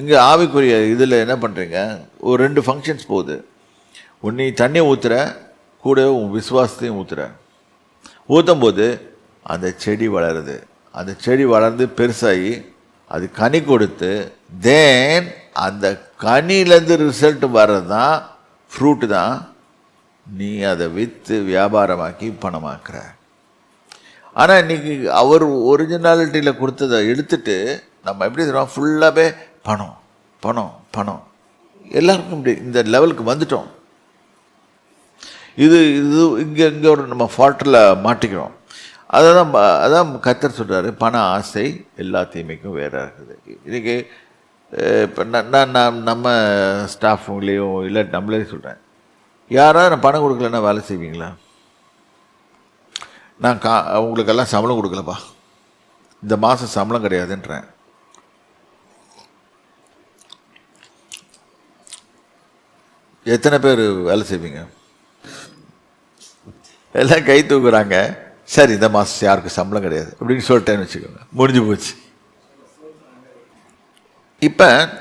இங்கே ஆவிக்குரிய இதில் என்ன பண்ணுறீங்க ஒரு ரெண்டு ஃபங்க்ஷன்ஸ் போகுது. ஒன்று தண்ணியை ஊற்றுற கூட உன் விசுவாசத்தையும் ஊற்றுற ஊற்றும் போது அந்த செடி வளருது. அந்த செடி வளர்ந்து பெருசாகி அது கனி கொடுத்து தேன் அந்த கனியிலேருந்து ரிசல்ட் வர்றது தான் ஃப்ரூட்டு தான். நீ அதை விற்று வியாபாரமாக்கி பணமாக்குற. ஆனால் இன்னைக்கு அவர் ஒரிஜினாலிட்டியில் கொடுத்ததை எடுத்துட்டு நம்ம எப்படி தெரியும் ஃபுல்லாகவே பணம் பணம் பணம். எல்லாருக்கும் இப்படி இந்த லெவலுக்கு வந்துட்டோம். இது இது இங்கே இங்கே ஒரு நம்ம ஃபால்ட்டில் மாட்டிக்கிறோம். அதை தான் அதான் கத்தர் சொல்கிறாரு பண ஆசை எல்லா தீமைக்கும் வேற இருக்குது. இன்றைக்கி இப்போ நான் நான் நம்ம ஸ்டாஃபுங்களையும் இல்லை நம்மளே சொல்கிறேன் யாராவது நான் பணம் கொடுக்கலன்னா வேலை செய்வீங்களா? நான் கா உங்களுக்கெல்லாம் சம்பளம் கொடுக்கலப்பா. இந்த மாதம் சம்பளம் கிடையாதுன்றேன். எத்தனை பேர் வேலை செய்வீங்க? எல்லாம் கை தூக்குறாங்க. சரி இந்த மாதம் யாருக்கும் சம்பளம் கிடையாது. அப்படின்னு சொல்லிட்டேன்னு வச்சுக்கோங்க. முடிஞ்சு போச்சு. இப்போ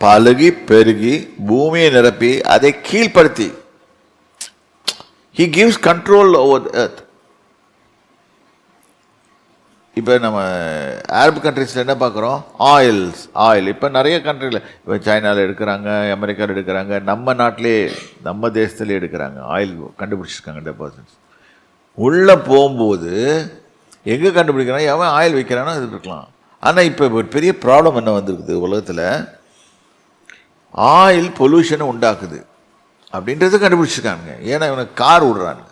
பழுகி பெருகி பூமியை நிரப்பி அதை கீழ்ப்படுத்தி he gives control over earth இப்போ நம்ம அரபு கண்ட்ரிஸில் என்ன பார்க்குறோம் ஆயில்ஸ் ஆயில் இப்போ நிறைய கண்ட்ரியில் இப்போ சைனாவில் எடுக்கிறாங்க அமெரிக்காவில் எடுக்கிறாங்க நம்ம நாட்டிலே நம்ம தேசத்துலேயே எடுக்கிறாங்க. ஆயில் கண்டுபிடிச்சிருக்காங்க டெபாசிட்ஸ் உள்ளே போகும்போது எங்கே கண்டுபிடிக்கிறான்? எவன் ஆயில் வைக்கிறானோ அது இருக்கலாம். ஆனால் இப்போ ஒரு பெரிய ப்ராப்ளம் என்ன வந்திருக்குது உலகத்தில்? ஆயில் பொல்யூஷனை உண்டாக்குது. அப்படின்றத கண்டுபிடிச்சிருக்காங்க ஏன்னா இவனுக்கு கார் விடுறாங்க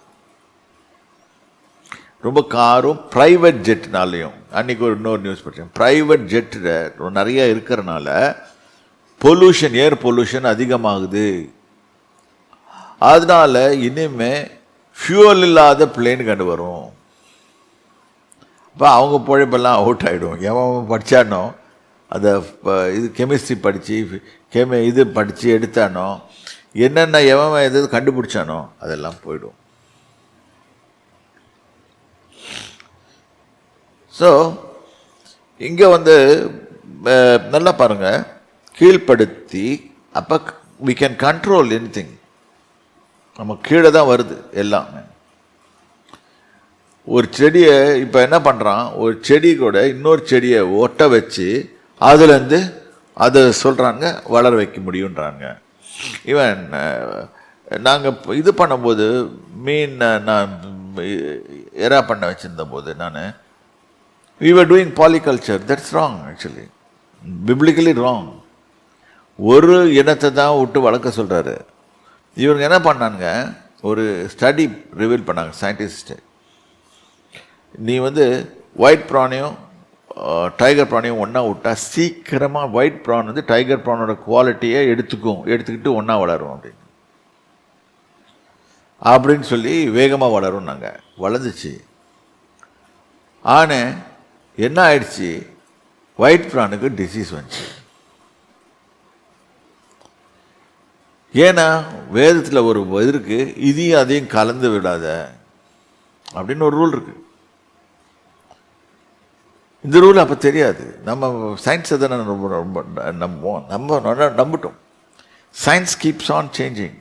ரொம்ப காரும் ப்ரைவேட் ஜெட்னாலையும் அன்றைக்கி ஒரு இன்னொரு நியூஸ் படித்தேன் ப்ரைவேட் ஜெட்டில் நிறைய இருக்கிறனால பொல்யூஷன் ஏர் பொல்யூஷன் அதிகமாகுது. அதனால இனிமே ஃபியூவல் இல்லாத பிளேன் கண்டு வரும். அப்போ அவங்க பிழைப்பெல்லாம் அவுட் ஆகிடும் எவன் படித்தானோ அதை இது கெமிஸ்ட்ரி படித்து கெமி இது படித்து எடுத்தானோ என்னென்ன எவன் எது கண்டுபிடிச்சானோ அதெல்லாம் போயிடும். ஸோ இங்கே வந்து நல்லா பாருங்கள் கீழ்ப்படுத்தி அப்போ வி கேன் கண்ட்ரோல் எனி நம்ம கீழே தான் வருது எல்லாமே. ஒரு செடியை இப்போ என்ன பண்ணுறான் ஒரு செடி கூட இன்னொரு செடியை ஒட்ட வச்சு அதுலேருந்து அதை சொல்கிறாங்க வளர வைக்க முடியுன்றாங்க. ஈவன் நாங்கள் இது பண்ணும்போது மீன் நான் எறா பண்ண வச்சுருந்த போது நான் we are doing polyculture that's wrong actually biblically wrong ஒரு இனத்தை தான் விட்டு வளர்க்க சொல்கிறாரு இவங்க என்ன பண்ணாங்க ஒரு ஸ்டடி ரிவீல் பண்ணாங்க சயின்டிஸ்ட்டு நீ வந்து ஒயிட் ப்ரானையும் டைகர் ப்ரானையும் ஒன்றா விட்டா சீக்கிரமாக ஒயிட் ப்ரான் வந்து டைகர் ப்ரானோட குவாலிட்டியை எடுத்துக்கும். எடுத்துக்கிட்டு ஒன்றா வளரும் அப்படின்னு. அப்படின்னு சொல்லி வேகமாக வளரும் நாங்கள் வளர்ந்துச்சு. ஆனால் என்ன ஆயிடுச்சு? ஒயிட் ப்ரானுக்கு டிசீஸ் வந்துச்சு. ஏன்னா வேதத்தில் ஒரு இருக்குது இருக்கு இதையும் அதையும் கலந்து விடாத அப்படின்னு ஒரு ரூல் இருக்கு. இந்த ரூல் அப்போ தெரியாது. நம்ம சயின்ஸை தானே ரொம்ப ரொம்ப நம்புவோம். நம்ம நல்லா நம்பிட்டோம். Science keeps on changing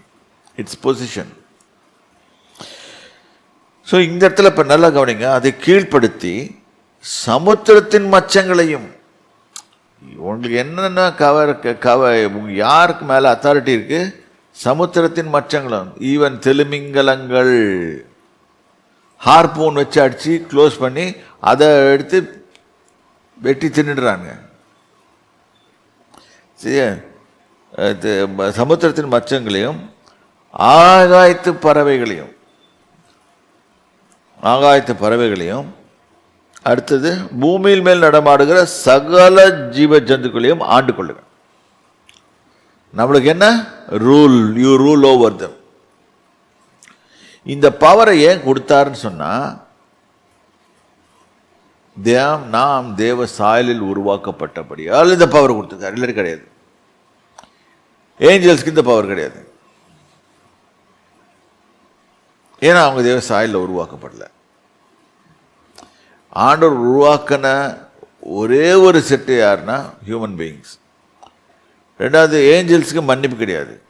its position so இந்த இடத்துல இப்போ நல்லா கவனிங்க. அதை கீழ்ப்படுத்தி சமுத்திரத்தின் மச்சங்களையும் உங்களுக்கு என்னென்ன கவர் கவ யாருக்கு மேலே அத்தாரிட்டி இருக்கு? சமுத்திரத்தின் மச்சங்களும். ஈவன் தெலுமிங்கலங்கள். ஹார்பூன் வச்சு அடித்து க்ளோஸ் பண்ணி அதை எடுத்து வெட்டி தின்னுடுறாங்க. அது சமுத்திரத்தின் மச்சங்களையும் ஆகாயத்து பறவைகளையும் ஆகாயத்து பறவைகளையும் அடுத்தது பூமியில் மேல் நடமாடுகிற சகல ஜீவ ஜந்துக்களையும் ஆண்டு கொள்ளுங்கள். நம்மளுக்கு என்ன? Rule you rule over them இந்த பவரை ஏன் கொடுத்தாருன்னு சொன்னால் தேம் நாம் தேவ சாயலில் உருவாக்கப்பட்டபடியால் இந்த பவர் கொடுத்துருக்காரு இல்லை கிடையாது. ஏஞ்சல்ஸ்க்கு இந்த பவர் கிடையாது. ஏன்னா அவங்க தேவ சாயலில் உருவாக்கப்படல. ஆண்டவர் உருவாக்கின ஒரே ஒரு செட்டு யாருன்னா ஹியூமன் பீயிங்ஸ் ரெண்டாவது ஏஞ்சல்ஸுக்கு மன்னிப்பு கிடையாது.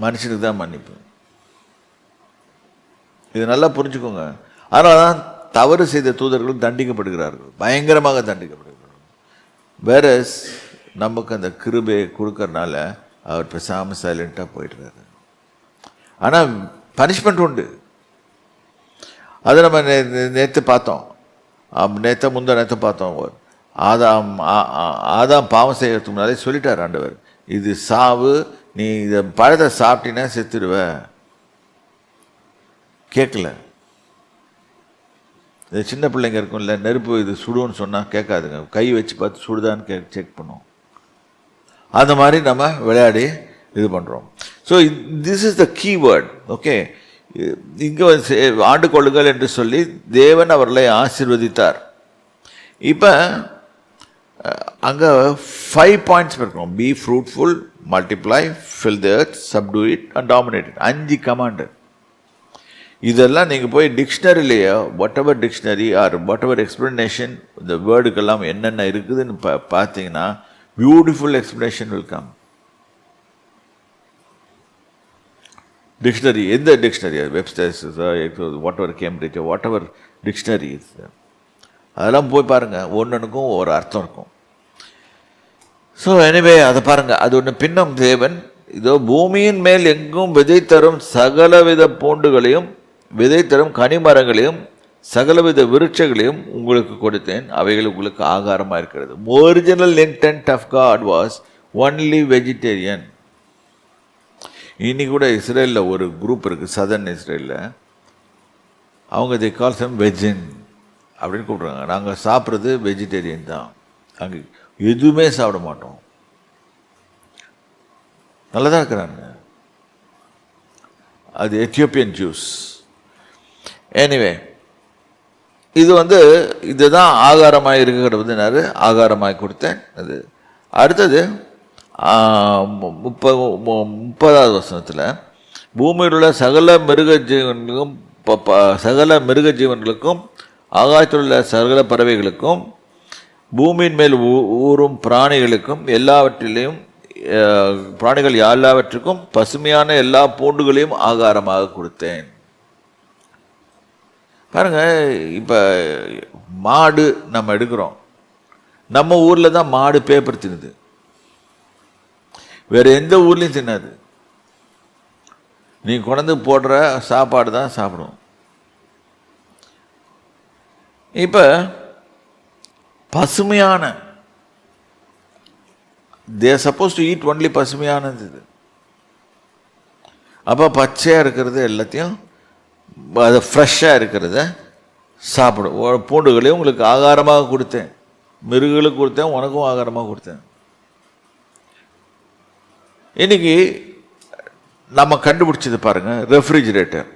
மனுஷனுக்கு தான் மன்னிப்பு. இது நல்லா புரிஞ்சுக்கோங்க. அதனால தான் தவறு செய்த தூதர்கள் தண்டிக்கப்படுகிறார்கள். பயங்கரமாக தண்டிக்கப்படுகிறார்கள். வேற நமக்கு அந்த கிருபையை கொடுக்கறனால அவர் பேசாமல் சைலண்ட்டாக போயிடுறாரு. ஆனால் பனிஷ்மெண்ட் உண்டு. அதை நம்ம நேற்று பார்த்தோம். நேற்று முந்த நேற்று பார்த்தோம். ஆதாம் ஆதாம் பாவம் செய்யறதுக்கு முன்னாலே சொல்லிட்டார் ஆண்டவர். இது சாவு நீ இதை பழத்தை சாப்பிட்டீங்கன்னா செத்துடுவ. கேட்கல. இது சின்ன பிள்ளைங்க இருக்கும்ல நெருப்பு இது சுடுன்னு சொன்னால் கேட்காதுங்க. கை வச்சு பார்த்து சுடுதான்னு கே செக் பண்ணும் அந்த மாதிரி நம்ம விளையாடி இது பண்ணுறோம் so this is the keyword okay இங்கே ஆண்டு கொள்ளுங்கள் என்று சொல்லி தேவன் அவர்களை ஆசிர்வதித்தார். இப்போ அங்கே ஃபைவ் பாயிண்ட்ஸ் இருக்கணும் be fruitful multiply fill the earth subdue it and dominate it அஞ்சு கமாண்டு இதெல்லாம் நீங்கள் போய் டிக்ஷனரிலேயே whatever dictionary or whatever explanation இந்த வேர்டுக்கெல்லாம் என்னென்ன இருக்குதுன்னு பா பார்த்தீங்கன்னா beautiful explanation will come dictionary எந்த dictionary websites whatever Cambridge whatever dictionary அதெல்லாம் போய் பாருங்கள் ஒன்றுக்கும் ஒரு அர்த்தம் இருக்கும். ஸோ எனிவே அதை பாருங்கள் அது ஒன்று பின்னம் தேவன். இதோ பூமியின் மேல் எங்கும் விதை தரும் சகலவித பூண்டுகளையும் விதை தரும் கனிமரங்களையும் சகலவித விருட்சங்களையும் உங்களுக்கு கொடுத்தேன். அவைகள் உங்களுக்கு ஆகாரமாக இருக்கிறது. Original intent of God was only vegetarian இன்றைக்கி கூட இஸ்ரேலில் ஒரு குரூப் இருக்குது சதர்ன் இஸ்ரேலில். அவங்க தி கால் சம் வெஜின் அப்படின்னு கூப்பிட்றாங்க. நாங்கள் சாப்பிட்றது வெஜிடேரியன் தான். அங்கே எதுவுமே சாப்பிட மாட்டோம். நல்லதா இருக்கிறாங்க. அது எத்தியோப்பியன் ஜூஸ் எனிவே இது வந்து இதுதான் ஆகாரமாக இருக்கிறதுனாரு ஆகாரமாக கொடுத்தேன். அது அடுத்தது முப்பது முப்பதாவது வசனத்தில் பூமியில் உள்ள சகல மிருக ஜீவன்களுக்கும் ப- ப- சகல மிருக ஜீவன்களுக்கும் ஆகாயத்தில் உள்ள சகல பறவைகளுக்கும் பூமியின் மேல் ஊ- ஊறும் பிராணிகளுக்கும் எல்லாவற்றிலையும் பிராணிகள் எல்லாவற்றுக்கும் பசுமையான எல்லா பூண்டுகளையும் ஆகாரமாக கொடுத்தேன். பாருங்க இப்போ மாடு நம்ம எடுக்கிறோம். நம்ம ஊரில் தான் மாடு பேப்பர் தின்னுது. வேறு எந்த ஊர்லேயும் தின்னாது. நீ குழந்தை போடுற சாப்பாடு தான் சாப்பிடும். இப்போ பசுமையான they suppose to eat only பசுமையானது இது. அப்போ பச்சையாக இருக்கிறது எல்லாத்தையும் அது ஃப்ரெஷ்ஷாக இருக்கிறத சாப்பிடும். பூண்டுகளையும் உங்களுக்கு ஆகாரமாக கொடுத்தேன். மிருகங்களுக்கு கொடுத்தேன் உனக்கும் ஆகாரமாக கொடுத்தேன். இன்னைக்கு நம்ம கண்டுபிடிச்சது பாருங்கள் ரெஃப்ரிஜிரேட்டர்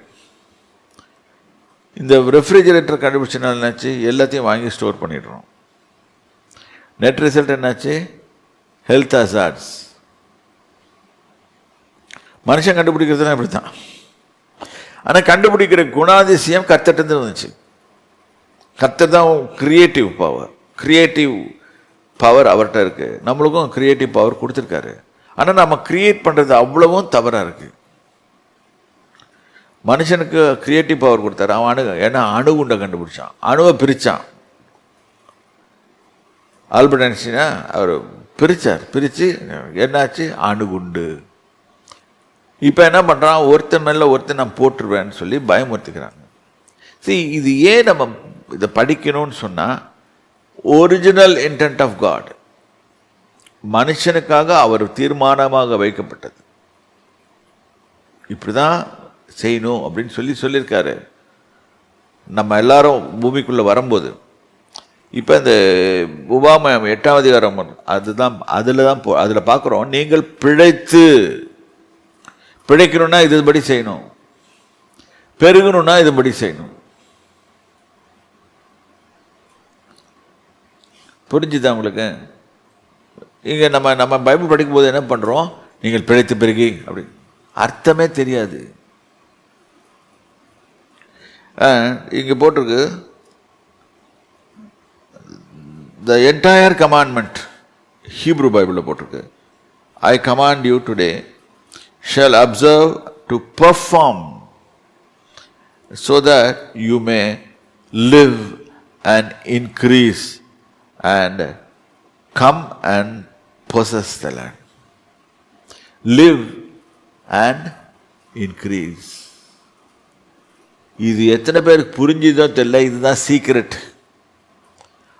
இந்த ரெஃப்ரிஜிரேட்டர் கண்டுபிடிச்சனால என்னாச்சு? எல்லாத்தையும் வாங்கி ஸ்டோர் பண்ணிடுறோம். நெட் ரிசல்ட் என்னாச்சு? ஹெல்த் அசார்ட்ஸ் மனுஷன் கண்டுபிடிக்கிறதுலாம் இப்படி தான் ஆனால் கண்டுபிடிக்கிற குணாதிசயம் கத்தட்டு வந்துச்சு. கத்தர் தான் கிரியேட்டிவ் பவர் கிரியேட்டிவ் பவர் அவர்கிட்ட இருக்கு. நம்மளுக்கும் கிரியேட்டிவ் பவர் கொடுத்துருக்காரு. ஆனால் நம்ம கிரியேட் பண்ணுறது அவ்வளவும் தவறாக இருக்குது மனுஷனுக்கு க்ரியேட்டிவ் பவர் கொடுத்தாரு. அவன் அணு ஏன்னா அணுகுண்டை கண்டுபிடிச்சான். அணுவை பிரித்தான் ஆல்பர்ட் ஐன்ஸ்டீனா அவர் பிரித்தார் பிரித்து என்னாச்சு? அணுகுண்டு. இப்போ என்ன பண்ணுறான் ஒருத்தன் மேலே ஒருத்தன் நான் போட்டுருவேன்னு சொல்லி பயமுறுத்துக்கிறாங்க. சரி இது ஏன் நம்ம இதை படிக்கணும்னு சொன்னால் ஒரிஜினல் இன்டென்ட் ஆஃப் காட் மனுஷனுக்காக அவர் தீர்மானமாக வைக்கப்பட்டது. இப்படி தான் செய்யணும் அப்படின்னு சொல்லி சொல்லியிருக்காரு. நம்ம எல்லாரும் பூமிக்குள்ளே வரும்போது இப்போ இந்த உபாமயம் எட்டாம் அதிகாரம் அதுதான் அதில் தான் போ அதில் பார்க்குறோம் நீங்கள் பிழைத்து பிழைக்கணும்னா இதுபடி செய்யணும். பெருகணும்னா இதுபடி செய்யணும். புரிஞ்சுதா உங்களுக்கு? இங்கே நம்ம நம்ம பைபிள் படிக்கும்போது என்ன பண்ணுறோம் நீங்கள் பிழைத்து பிறகு அப்படி. அர்த்தமே தெரியாது. இங்கே போட்டிருக்கு. த என்டையர் கமாண்ட்மெண்ட் ஹீப்ரூ பைபிளில் போட்டிருக்கு. I command you today shall observe to perform so that you may live and increase and come and possess the land. Live and increase. இது எத்தனை பேருக்கு புரிஞ்சுதோ தெரியல இதுதான் சீக்ரெட்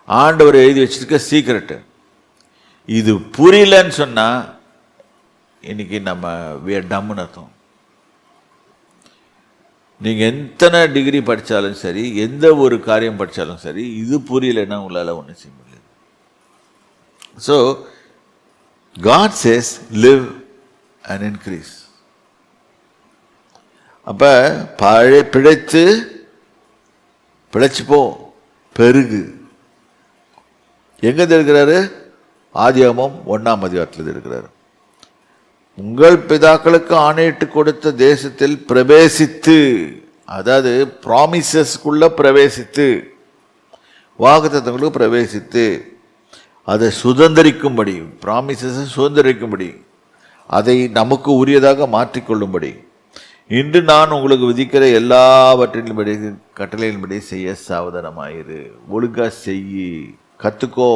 ஆண்டவர் எழுதி வச்சிருக்க சீக்ரெட் இது புரியலன்னு சொன்னா இன்னைக்கு நம்ம வியர் டம்முன்னு அர்த்தம் நீங்கள் எத்தனை டிகிரி படித்தாலும் சரி எந்த ஒரு காரியம் படித்தாலும் சரி இது புரியலைன்னா உங்களால் ஒன்றும் செய்ய முடியாது so God says live and increase அப்போ பழைய பிழைத்து பிழைச்சிப்போ பெருகு. எங்கே இருக்கிறாரு ஆதியாமம் ஒன்றாம் அதிகாரத்தில் இருக்கிறாரு உங்கள் பிதாக்களுக்கு ஆணையிட்டு கொடுத்த தேசத்தில் பிரவேசித்து அதாவது ப்ராமிசஸ்க்குள்ளே பிரவேசித்து வாக்குத்தத்தங்களுக்கு பிரவேசித்து அதை சுதந்திரிக்கும்படி ப்ராமிசஸை சுதந்திரிக்கும்படி அதை நமக்கு உரியதாக மாற்றிக்கொள்ளும்படி. இன்று நான் உங்களுக்கு விதிக்கிற எல்லாவற்றின்படி கட்டளையின்படி செய்ய சாவதானமாயிரு. ஒழுங்காக செய்யி கற்றுக்கோ